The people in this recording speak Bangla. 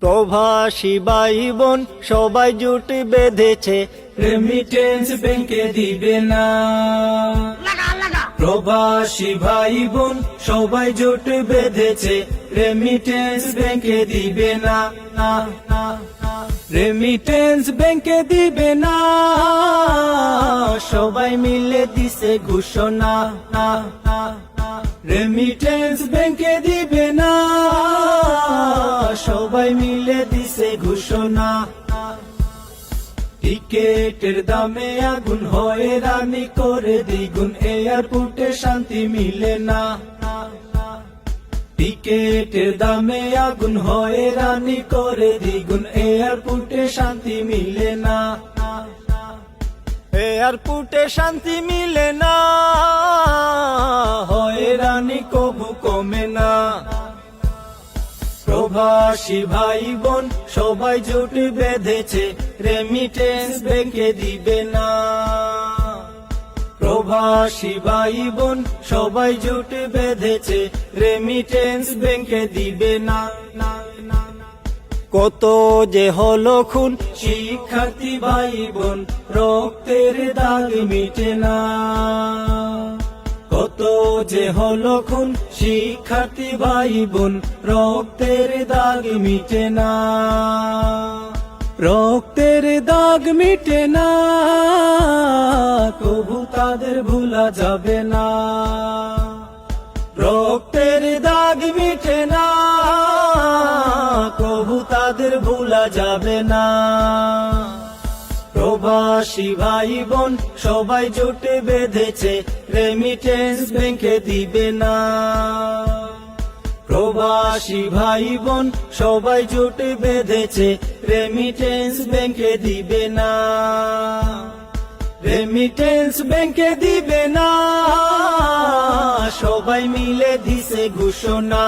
প্রভাসী ভাই বোন সবাই জুট বেঁধেছে। রেমিটেন্স ব্যাংকে দিবে না। প্রবাসী ভাই বোন সবাই জোট বেঁধেছে। রেমিটেন্স ব্যাংকে দিবে না না, না, না। রেমিটেন্স ব্যাংকে দিবে না। সবাই মিলে দিছে ঘোষণা না, না, না। রেমিটেন্স ব্যাংকে দিবে না। সবাই মিলে দিছে ঘোষণা। টিকেটের দামে আগুন হয়ে, রানি করে দ্বিগুণ, এয়ারপোর্টে শান্তি মিলে না। টিকেটের দামে আগুন হয়ে, রানি করে দ্বিগুণ, এয়ারপোর্টে শান্তি মিলে না। এয়ারপোর্টে শান্তি মিলে না, হয়, রানী কবু কমে না। প্রবাসী ভাই বোন, সবাই জোট বেঁধেছে রেমিটেন্স ব্যাংকে দিবে না প্রবাসী ভাই বোন, সবাই জোট বেঁধেছে রেমিটেন্স ব্যাংকে দিবে না না। কত যে হলো খুন, শিক্ষার্থী ভাই বোন, রক্তের দাগ মিটে না যে হলো খুন, শিক্ষার্থী ভাই বোন, রক্তের দাগ মিটে না। রক্তের দাগ মিটে না কবু তাদের ভুলা যাবে না। রক্তের দাগ মিটে না কবু তাদের ভুলা যাবে না। প্রবাসী ভাই বোন সবাই জোটে বেঁধেছে রেমিটেন্স ব্যাংকে দিবে না। প্রবাসী ভাই বোন সবাই জোটে বেঁধেছে রেমিটেন্স ব্যাংকে দিবে না। রেমিটেন্স ব্যাংকে দিবে না। সবাই মিলে দিছে ঘোষণা।